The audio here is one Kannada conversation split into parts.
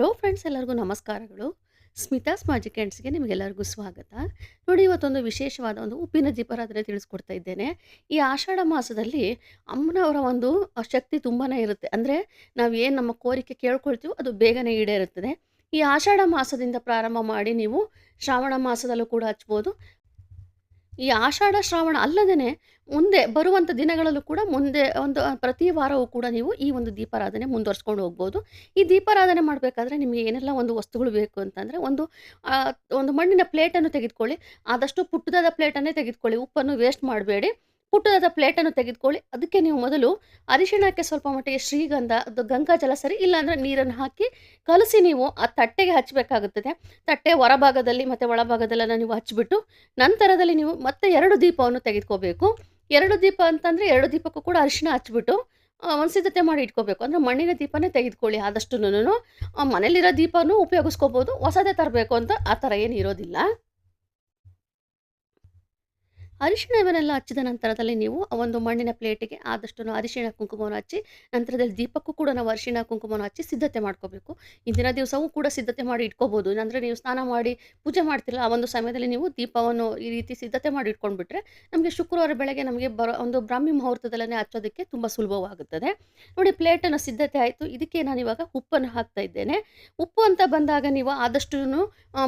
ಹಲೋ ಫ್ರೆಂಡ್ಸ್ ಎಲ್ಲರಿಗೂ ನಮಸ್ಕಾರಗಳು. ಸ್ಮಿತಾಸ್ ಮ್ಯಾಜಿಕ್ ಹ್ಯಾಂಡ್ಸ್ಗೆ ನಿಮಗೆಲ್ಲರಿಗೂ ಸ್ವಾಗತ. ನೋಡಿ, ಇವತ್ತೊಂದು ವಿಶೇಷವಾದ ಒಂದು ಉಪ್ಪಿನ ದೀಪಾರಾಧನೆ ತಿಳಿಸ್ಕೊಡ್ತಾ ಇದ್ದೇನೆ. ಈ ಆಷಾಢ ಮಾಸದಲ್ಲಿ ಅಮ್ಮನವರ ಒಂದು ಶಕ್ತಿ ತುಂಬಾ ಇರುತ್ತೆ. ಅಂದರೆ ನಾವು ಏನು ನಮ್ಮ ಕೋರಿಕೆ ಕೇಳ್ಕೊಳ್ತೀವೋ ಅದು ಬೇಗನೆ ಈಡೇರುತ್ತದೆ. ಈ ಆಷಾಢ ಮಾಸದಿಂದ ಪ್ರಾರಂಭ ಮಾಡಿ ನೀವು ಶ್ರಾವಣ ಮಾಸದಲ್ಲೂ ಕೂಡ ಹಚ್ಬೋದು. ಈ ಆಷಾಢ ಶ್ರಾವಣ ಅಲ್ಲದೇ ಮುಂದೆ ಬರುವಂಥ ದಿನಗಳಲ್ಲೂ ಕೂಡ ಮುಂದೆ ಒಂದು, ಪ್ರತಿ ವಾರವೂ ಕೂಡ ನೀವು ಈ ಒಂದು ದೀಪಾರಾಧನೆ ಮುಂದುವರ್ಸ್ಕೊಂಡು ಹೋಗ್ಬೋದು. ಈ ದೀಪಾರಾಧನೆ ಮಾಡಬೇಕಾದ್ರೆ ನಿಮಗೆ ಏನೆಲ್ಲ ಒಂದು ವಸ್ತುಗಳು ಬೇಕು ಅಂತಂದರೆ ಒಂದು ಒಂದು ಮಣ್ಣಿನ ಪ್ಲೇಟನ್ನು ತೆಗೆದುಕೊಳ್ಳಿ. ಆದಷ್ಟು ಪುಟ್ಟದಾದ ಪ್ಲೇಟನ್ನೇ ತೆಗೆದುಕೊಳ್ಳಿ. ಉಪ್ಪನ್ನು ವೇಸ್ಟ್ ಮಾಡಬೇಡಿ. ಪುಟ್ಟದಾದ ಪ್ಲೇಟನ್ನು ತೆಗೆದುಕೊಳ್ಳಿ. ಅದಕ್ಕೆ ನೀವು ಮೊದಲು ಅರಿಶಿಣಕ್ಕೆ ಸ್ವಲ್ಪ ಮಟ್ಟಿಗೆ ಶ್ರೀಗಂಧ, ಅದು ಗಂಗಾಜಲ ಸರಿ, ಇಲ್ಲಾಂದರೆ ನೀರನ್ನು ಹಾಕಿ ಕಲಸಿ ನೀವು ಆ ತಟ್ಟೆಗೆ ಹಚ್ಚಬೇಕಾಗುತ್ತದೆ. ತಟ್ಟೆ ಹೊರಭಾಗದಲ್ಲಿ ಮತ್ತು ಒಳಭಾಗದಲ್ಲೆಲ್ಲ ನೀವು ಹಚ್ಚಿಬಿಟ್ಟು ನಂತರದಲ್ಲಿ ನೀವು ಮತ್ತೆ ಎರಡು ದೀಪವನ್ನು ತೆಗೆದುಕೋಬೇಕು. ಎರಡು ದೀಪ ಅಂತಂದರೆ ಎರಡು ದೀಪಕ್ಕೂ ಕೂಡ ಅರಿಶಿಣ ಹಚ್ಚಿಬಿಟ್ಟು ಸಿದ್ಧತೆ ಮಾಡಿ ಇಟ್ಕೋಬೇಕು. ಅಂದರೆ ಮಣ್ಣಿನ ದೀಪನೇ ತೆಗೆದುಕೊಳ್ಳಿ ಆದಷ್ಟು ಮನೇಲಿರೋ ದೀಪನೂ ಉಪಯೋಗಿಸ್ಕೋಬೋದು, ಹೊಸದೇ ತರಬೇಕು ಅಂತ ಆ ಥರ ಏನು ಇರೋದಿಲ್ಲ ಅರಿಶಿಣ ಇವನ್ನೆಲ್ಲ ಹಚ್ಚಿದ ನಂತರದಲ್ಲಿ ನೀವು ಒಂದು ಮಣ್ಣಿನ ಪ್ಲೇಟಿಗೆ ಆದಷ್ಟು ಅರಿಶಿಣ ಕುಂಕುಮವನ್ನು ಹಚ್ಚಿ, ನಂತರದಲ್ಲಿ ದೀಪಕ್ಕೂ ಕೂಡ ನಾವು ಅರಿಶಿಣ ಕುಂಕುಮವನ್ನು ಹಚ್ಚಿ ಸಿದ್ಧತೆ ಮಾಡ್ಕೋಬೇಕು. ಇಂದಿನ ದಿವಸವೂ ಕೂಡ ಸಿದ್ಧತೆ ಮಾಡಿ ಇಟ್ಕೋಬೋದು. ಅಂದರೆ ನೀವು ಸ್ನಾನ ಮಾಡಿ ಪೂಜೆ ಮಾಡ್ತಿರಲ್ಲ, ಆ ಒಂದು ಸಮಯದಲ್ಲಿ ನೀವು ದೀಪವನ್ನು ಈ ರೀತಿ ಸಿದ್ಧತೆ ಮಾಡಿ ಇಟ್ಕೊಂಡ್ಬಿಟ್ರೆ ನಮಗೆ ಶುಕ್ರವಾರ ಬೆಳಗ್ಗೆ ನಮಗೆ ಬರೋ ಒಂದು ಬ್ರಾಹ್ಮಿ ಮುಹೂರ್ತದಲ್ಲೇ ಹಚ್ಚೋದಕ್ಕೆ ತುಂಬ ಸುಲಭವಾಗುತ್ತದೆ. ನೋಡಿ ಪ್ಲೇಟನ್ನು ಸಿದ್ಧತೆ ಆಯಿತು. ಇದಕ್ಕೆ ನಾನು ಇವಾಗ ಉಪ್ಪನ್ನು ಹಾಕ್ತಾ ಇದ್ದೇನೆ. ಉಪ್ಪು ಅಂತ ಬಂದಾಗ ನೀವು ಆದಷ್ಟು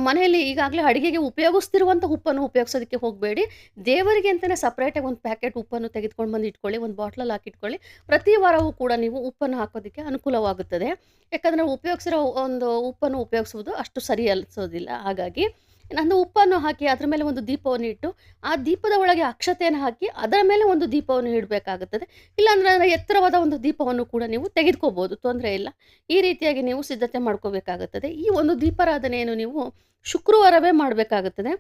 ಮನೆಯಲ್ಲಿ ಈಗಾಗಲೇ ಅಡುಗೆಗೆ ಉಪಯೋಗಿಸ್ತಿರುವಂಥ ಉಪ್ಪನ್ನು ಉಪಯೋಗಿಸೋದಕ್ಕೆ ಹೋಗಬೇಡಿ. ದೇವರಿಗೆ ಅಂತಲೇ ಸಪ್ರೇಟಾಗಿ ಒಂದು ಪ್ಯಾಕೆಟ್ ಉಪ್ಪನ್ನು ತೆಗೆದುಕೊಂಡು ಬಂದು ಇಟ್ಕೊಳ್ಳಿ, ಒಂದು ಬಾಟ್ಲಲ್ಲಿ ಹಾಕಿಟ್ಕೊಳ್ಳಿ. ಪ್ರತಿ ವಾರವೂ ಕೂಡ ನೀವು ಉಪ್ಪನ್ನು ಹಾಕೋದಕ್ಕೆ ಅನುಕೂಲವಾಗುತ್ತದೆ. ಯಾಕಂದರೆ ಉಪಯೋಗಿಸಿರೋ ಒಂದು ಉಪ್ಪನ್ನು ಉಪಯೋಗಿಸುವುದು ಅಷ್ಟು ಸರಿ ಅನಿಸೋದಿಲ್ಲ. ಹಾಗಾಗಿ ನಾನು ಉಪ್ಪನ್ನು ಹಾಕಿ ಅದರ ಮೇಲೆ ಒಂದು ದೀಪವನ್ನು ಇಟ್ಟು, ಆ ದೀಪದ ಒಳಗೆ ಅಕ್ಷತೆಯನ್ನು ಹಾಕಿ ಅದರ ಮೇಲೆ ಒಂದು ದೀಪವನ್ನು ಇಡಬೇಕಾಗುತ್ತದೆ. ಇಲ್ಲಾಂದರೆ ಎತ್ತರವಾದ ಒಂದು ದೀಪವನ್ನು ಕೂಡ ನೀವು ತೆಗೆದುಕೋಬೋದು, ತೊಂದರೆ ಇಲ್ಲ. ಈ ರೀತಿಯಾಗಿ ನೀವು ಸಿದ್ಧತೆ ಮಾಡ್ಕೋಬೇಕಾಗುತ್ತದೆ. ಈ ಒಂದು ದೀಪಾರಾಧನೆಯನ್ನು ನೀವು ಶುಕ್ರವಾರವೇ ಮಾಡಬೇಕಾಗುತ್ತದೆ.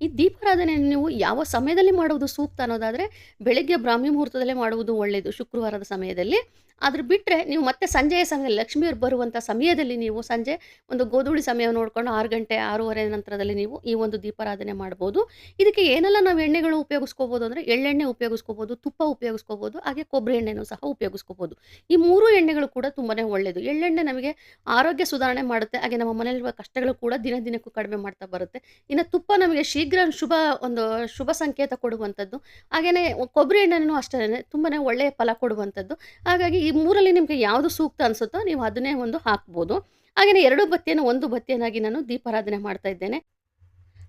ಈ ದೀಪಾರಾಧನೆಯನ್ನು ನೀವು ಯಾವ ಸಮಯದಲ್ಲಿ ಮಾಡುವುದು ಸೂಕ್ತ ಅನ್ನೋದಾದರೆ ಬೆಳಗ್ಗೆ ಬ್ರಾಹ್ಮಿ ಮುಹೂರ್ತದಲ್ಲೇ ಮಾಡುವುದು ಒಳ್ಳೆಯದು ಶುಕ್ರವಾರದ ಸಮಯದಲ್ಲಿ. ಅದ್ರ ಬಿಟ್ಟರೆ ನೀವು ಮತ್ತೆ ಸಂಜೆಯ ಸಮಯದಲ್ಲಿ ಲಕ್ಷ್ಮಿಯವರು ಬರುವಂಥ ಸಮಯದಲ್ಲಿ ನೀವು ಸಂಜೆ ಒಂದು ಗೋಧೂಳಿ ಸಮಯ ನೋಡಿಕೊಂಡು ಆರು ಗಂಟೆ, ಆರೂವರೆ ನಂತರದಲ್ಲಿ ನೀವು ಈ ಒಂದು ದೀಪಾರಾಧನೆ ಮಾಡ್ಬೋದು. ಇದಕ್ಕೆ ಏನೆಲ್ಲ ನಾವು ಎಣ್ಣೆಗಳು ಉಪಯೋಗಿಸ್ಕೋಬೋದು ಅಂದರೆ ಎಳ್ಳೆಣ್ಣೆ ಉಪಯೋಗಿಸ್ಕೋಬೋದು, ತುಪ್ಪ ಉಪಯೋಗಿಸ್ಕೋಬೋದು, ಹಾಗೆ ಕೊಬ್ಬರಿ ಎಣ್ಣೆನೂ ಸಹ ಉಪಯೋಗಿಸ್ಕೋಬೋದು. ಈ ಮೂರು ಎಣ್ಣೆಗಳು ಕೂಡ ತುಂಬಾ ಒಳ್ಳೆಯದು ಎಳ್ಳೆಣ್ಣೆ ನಮಗೆ ಆರೋಗ್ಯ ಸುಧಾರಣೆ ಮಾಡುತ್ತೆ, ಹಾಗೆ ನಮ್ಮ ಮನೆಯಲ್ಲಿರುವ ಕಷ್ಟಗಳು ಕೂಡ ದಿನ ದಿನಕ್ಕೂ ಕಡಿಮೆ ಮಾಡ್ತಾ ಬರುತ್ತೆ. ಇನ್ನು ತುಪ್ಪ ನಮಗೆ ಶೀಘ್ರ ಶುಭ, ಒಂದು ಶುಭ ಸಂಕೇತ ಕೊಡುವಂಥದ್ದು. ಹಾಗೆಯೇ ಕೊಬ್ಬರಿ ಎಣ್ಣೆನೂ ಅಷ್ಟೇ ತುಂಬಾ ಒಳ್ಳೆಯ ಫಲ ಕೊಡುವಂಥದ್ದು. ಹಾಗಾಗಿ ಈ ಮೂರಲ್ಲಿ ನಿಮಗೆ ಯಾವುದು ಸೂಕ್ತ ಅನಿಸುತ್ತೋ ನೀವು ಅದನ್ನೇ ಒಂದು ಹಾಕ್ಬೋದು. ಹಾಗೆಯೇ ಎರಡು ಬತ್ತಿಯನ್ನು, ಒಂದು ಬತ್ತಿಯನ್ನಾಗಿ ನಾನು ದೀಪಾರಾಧನೆ ಮಾಡ್ತಾ ಇದ್ದೇನೆ.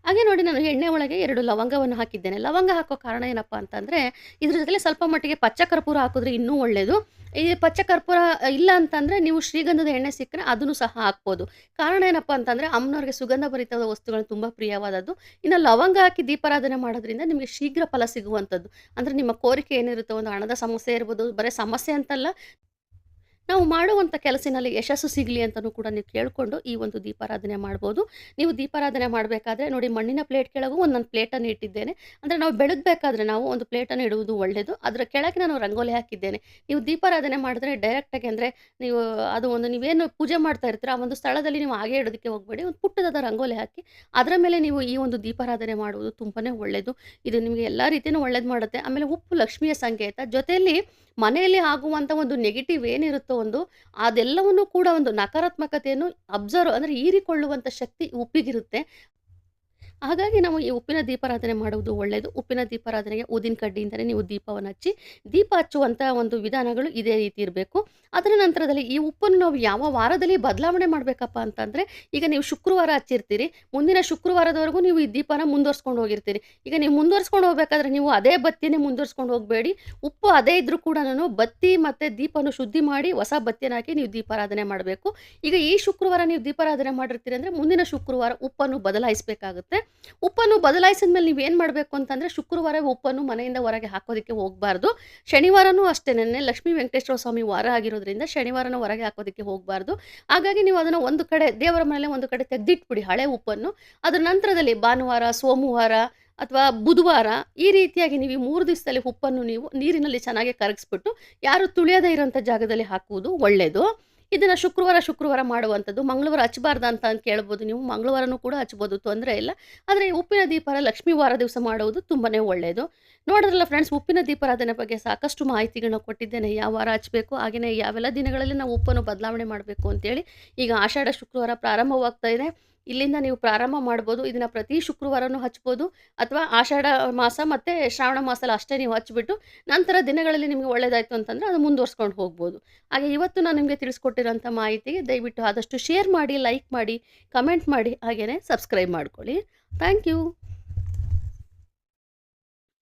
ಹಾಗೆ ನೋಡಿ ನಾನು ಎಣ್ಣೆ ಒಳಗೆ ಎರಡು ಲವಂಗವನ್ನು ಹಾಕಿದ್ದೇನೆ. ಲವಂಗ ಹಾಕೋ ಕಾರಣ ಏನಪ್ಪ ಅಂತಂದರೆ, ಇದ್ರ ಜೊತೆಗೆ ಸ್ವಲ್ಪ ಮಟ್ಟಿಗೆ ಪಚ್ಚ ಕರ್ಪೂರ ಹಾಕಿದ್ರೆ ಇನ್ನೂ ಒಳ್ಳೆಯದು ಈ ಪಚ್ಚ ಕರ್ಪೂರ ಇಲ್ಲ ಅಂತಂದರೆ ನೀವು ಶ್ರೀಗಂಧದ ಎಣ್ಣೆ ಸಿಕ್ಕರೆ ಅದನ್ನು ಸಹ ಹಾಕ್ಬೋದು. ಕಾರಣ ಏನಪ್ಪ ಅಂತಂದರೆ, ಅಮ್ಮನವ್ರಿಗೆ ಸುಗಂಧ ಭರಿತವಾದ ವಸ್ತುಗಳು ತುಂಬ ಪ್ರಿಯವಾದದ್ದು. ಇನ್ನು ಲವಂಗ ಹಾಕಿ ದೀಪಾರಾಧನೆ ಮಾಡೋದ್ರಿಂದ ನಿಮಗೆ ಶೀಘ್ರ ಫಲ ಸಿಗುವಂಥದ್ದು. ಅಂದರೆ ನಿಮ್ಮ ಕೋರಿಕೆ ಏನಿರುತ್ತೋ, ಒಂದು ಹಣದ ಸಮಸ್ಯೆ ಇರ್ಬೋದು, ಬರೀ ಸಮಸ್ಯೆ ಅಂತಲ್ಲ ನಾವು ಮಾಡುವಂಥ ಕೆಲಸಿನಲ್ಲಿ ಯಶಸ್ಸು ಸಿಗಲಿ ಅಂತಲೂ ಕೂಡ ನೀವು ಕೇಳಿಕೊಂಡು ಈ ಒಂದು ದೀಪಾರಾಧನೆ ಮಾಡ್ಬೋದು. ನೀವು ದೀಪಾರಾಧನೆ ಮಾಡಬೇಕಾದ್ರೆ ನೋಡಿ ಮಣ್ಣಿನ ಪ್ಲೇಟ್ ಕೆಳಗೂ ಒಂದೊಂದು ಪ್ಲೇಟನ್ನು ಇಟ್ಟಿದ್ದೇನೆ. ಅಂದರೆ ನಾವು ಬೆಳಗ್ಬೇಕಾದ್ರೆ ನಾವು ಒಂದು ಪ್ಲೇಟನ್ನು ಇಡುವುದು ಒಳ್ಳೆಯದು ಅದರ ಕೆಳಗೆ ನಾನು ರಂಗೋಲಿ ಹಾಕಿದ್ದೇನೆ. ನೀವು ದೀಪಾರಾಧನೆ ಮಾಡಿದ್ರೆ ಡೈರೆಕ್ಟಾಗಿ ಅಂದರೆ ನೀವು ಅದು ಒಂದು ನೀವೇನು ಪೂಜೆ ಮಾಡ್ತಾ ಇರ್ತೀರ, ಆ ಒಂದು ಸ್ಥಳದಲ್ಲಿ ನೀವು ಹಾಗೆ ಇಡೋದಕ್ಕೆ ಹೋಗಬೇಡಿ. ಒಂದು ಪುಟ್ಟದಾದ ರಂಗೋಲಿ ಹಾಕಿ ಅದರ ಮೇಲೆ ನೀವು ಈ ಒಂದು ದೀಪಾರಾಧನೆ ಮಾಡುವುದು ತುಂಬಾ ಒಳ್ಳೆಯದು ಇದು ನಿಮಗೆ ಎಲ್ಲ ರೀತಿಯೂ ಒಳ್ಳೇದು ಮಾಡುತ್ತೆ. ಆಮೇಲೆ ಉಪ್ಪು ಲಕ್ಷ್ಮಿಯ ಸಂಕೇತ. ಜೊತೆಯಲ್ಲಿ ಮನೆಯಲ್ಲಿ ಆಗುವಂಥ ಒಂದು ನೆಗೆಟಿವ್ ಏನಿರುತ್ತೋ ಒಂದು ಅದೆಲ್ಲವನ್ನು ಕೂಡ ಒಂದು ನಕಾರಾತ್ಮಕತೆಯನ್ನು ಅಬ್ಸರ್ವ್ ಅಂದರೆ ಹೀರಿಕೊಳ್ಳುವಂಥ ಶಕ್ತಿ ಉಪ್ಪಿಗಿರುತ್ತೆ. ಹಾಗಾಗಿ ನಾವು ಈ ಉಪ್ಪಿನ ದೀಪಾರಾಧನೆ ಮಾಡುವುದು ಒಳ್ಳೆಯದು ಉಪ್ಪಿನ ದೀಪಾರಾಧನೆಗೆ ಊದಿನ ಕಡ್ಡಿಯಿಂದಲೇ ನೀವು ದೀಪವನ್ನು ಹಚ್ಚಿ, ದೀಪ ಹಚ್ಚುವಂಥ ಒಂದು ವಿಧಾನಗಳು ಇದೇ ರೀತಿ ಇರಬೇಕು. ಅದರ ನಂತರದಲ್ಲಿ ಈ ಉಪ್ಪನ್ನು ನಾವು ಯಾವ ವಾರದಲ್ಲಿ ಬದಲಾವಣೆ ಮಾಡಬೇಕಪ್ಪ ಅಂತಂದರೆ, ಈಗ ನೀವು ಶುಕ್ರವಾರ ಹಚ್ಚಿರ್ತೀರಿ, ಮುಂದಿನ ಶುಕ್ರವಾರದವರೆಗೂ ನೀವು ಈ ದೀಪನ ಮುಂದುವರ್ಸ್ಕೊಂಡು ಹೋಗಿರ್ತೀರಿ. ಈಗ ನೀವು ಮುಂದುವರ್ಸ್ಕೊಂಡು ಹೋಗಬೇಕಾದ್ರೆ ನೀವು ಅದೇ ಬತ್ತಿನೇ ಮುಂದುವರ್ಸ್ಕೊಂಡು ಹೋಗಬೇಡಿ. ಉಪ್ಪು ಅದೇ ಇದ್ದರೂ ಕೂಡ ನಾನು ಬತ್ತಿ ಮತ್ತು ದೀಪನ ಶುದ್ಧಿ ಮಾಡಿ ಹೊಸ ಬತ್ತಿಯನ್ನು ಹಾಕಿ ನೀವು ದೀಪಾರಾಧನೆ ಮಾಡಬೇಕು. ಈಗ ಈ ಶುಕ್ರವಾರ ನೀವು ದೀಪಾರಾಧನೆ ಮಾಡಿರ್ತೀರಿ ಅಂದರೆ, ಮುಂದಿನ ಶುಕ್ರವಾರ ಉಪ್ಪನ್ನು ಬದಲಾಯಿಸಬೇಕಾಗುತ್ತೆ. ಉಪ್ಪನ್ನು ಬದಲಾಯಿಸಿದ ಮೇಲೆ ನೀವು ಏನು ಮಾಡಬೇಕು ಅಂತಂದರೆ ಶುಕ್ರವಾರ ಉಪ್ಪನ್ನು ಮನೆಯಿಂದ ಹೊರಗೆ ಹಾಕೋದಕ್ಕೆ ಹೋಗಬಾರ್ದು. ಶನಿವಾರನೂ ನೆನ್ನೆ ಲಕ್ಷ್ಮೀ ವೆಂಕಟೇಶ್ವರ ಸ್ವಾಮಿ ವಾರ ಆಗಿರೋದ್ರಿಂದ ಶನಿವಾರನ ಹೊರಗೆ ಹಾಕೋದಕ್ಕೆ ಹೋಗಬಾರ್ದು. ಹಾಗಾಗಿ ನೀವು ಅದನ್ನು ಒಂದು ಕಡೆ, ದೇವರ ಮನೆಯಲ್ಲೇ ಒಂದು ಕಡೆ ತೆಗೆದಿಟ್ಬಿಡಿ ಹಳೆ ಉಪ್ಪನ್ನು. ಅದರ ನಂತರದಲ್ಲಿ ಭಾನುವಾರ, ಸೋಮವಾರ ಅಥವಾ ಬುಧವಾರ ಈ ರೀತಿಯಾಗಿ ನೀವು ಈ ಮೂರು ದಿವಸದಲ್ಲಿ ಉಪ್ಪನ್ನು ನೀವು ನೀರಿನಲ್ಲಿ ಚೆನ್ನಾಗಿ ಕರಗಿಸ್ಬಿಟ್ಟು, ಯಾರು ತುಳಿಯದೇ ಇರೋಂಥ ಜಾಗದಲ್ಲಿ ಹಾಕುವುದು ಒಳ್ಳೆಯದು ಇದನ್ನು ಶುಕ್ರವಾರ ಶುಕ್ರವಾರ ಮಾಡುವಂಥದ್ದು, ಮಂಗಳವಾರ ಹಚ್ಚಬಾರ್ದು ಅಂತ ಅಂತ ಕೇಳ್ಬೋದು ನೀವು, ಮಂಗಳವಾರನೂ ಕೂಡ ಹಚ್ಬೋದು, ತೊಂದರೆ ಇಲ್ಲ. ಆದರೆ ಉಪ್ಪಿನ ದೀಪರ ಲಕ್ಷ್ಮೀ ವಾರ ದಿವಸ ಮಾಡುವುದು ತುಂಬಾ ಒಳ್ಳೆಯದು ನೋಡಿದ್ರಲ್ಲ ಫ್ರೆಂಡ್ಸ್ ಉಪ್ಪಿನ ದೀಪಾರಾಧನೆ ಬಗ್ಗೆ ಸಾಕಷ್ಟು ಮಾಹಿತಿಗಳನ್ನ ಕೊಟ್ಟಿದ್ದೇನೆ. ಯಾವ ವಾರ ಹಚ್ಚಬೇಕು ಹಾಗೆಯೇ ಯಾವೆಲ್ಲ ದಿನಗಳಲ್ಲಿ ನಾವು ಉಪ್ಪನ್ನು ಬದಲಾವಣೆ ಮಾಡಬೇಕು ಅಂತೇಳಿ ಈಗ ಆಷಾಢ ಶುಕ್ರವಾರ ಪ್ರಾರಂಭವಾಗ್ತಾ ಇದೆ. ಇಲ್ಲಿಂದ ನೀವು ಪ್ರಾರಂಭ ಮಾಡ್ಬೋದು, ಇದನ್ನು ಪ್ರತಿ ಶುಕ್ರವಾರನೂ ಹಚ್ಬೋದು, ಅಥವಾ ಆಷಾಢ ಮಾಸ ಮತ್ತು ಶ್ರಾವಣ ಮಾಸದಲ್ಲಿ ಅಷ್ಟೇ ನೀವು ಹಚ್ಚಿಬಿಟ್ಟು ನಂತರ ದಿನಗಳಲ್ಲಿ ನಿಮಗೆ ಒಳ್ಳೆಯದಾಯಿತು ಅಂತಂದರೆ ಅದು ಮುಂದುವರ್ಸ್ಕೊಂಡು ಹೋಗ್ಬೋದು. ಹಾಗೆ ಇವತ್ತು ನಾನು ನಿಮಗೆ ತಿಳಿಸ್ಕೊಟ್ಟಿರೋಂಥ ಮಾಹಿತಿಗೆ ದಯವಿಟ್ಟು ಆದಷ್ಟು ಶೇರ್ ಮಾಡಿ, ಲೈಕ್ ಮಾಡಿ, ಕಮೆಂಟ್ ಮಾಡಿ ಹಾಗೆಯೇ ಸಬ್ಸ್ಕ್ರೈಬ್ ಮಾಡ್ಕೊಳ್ಳಿ. Thank you!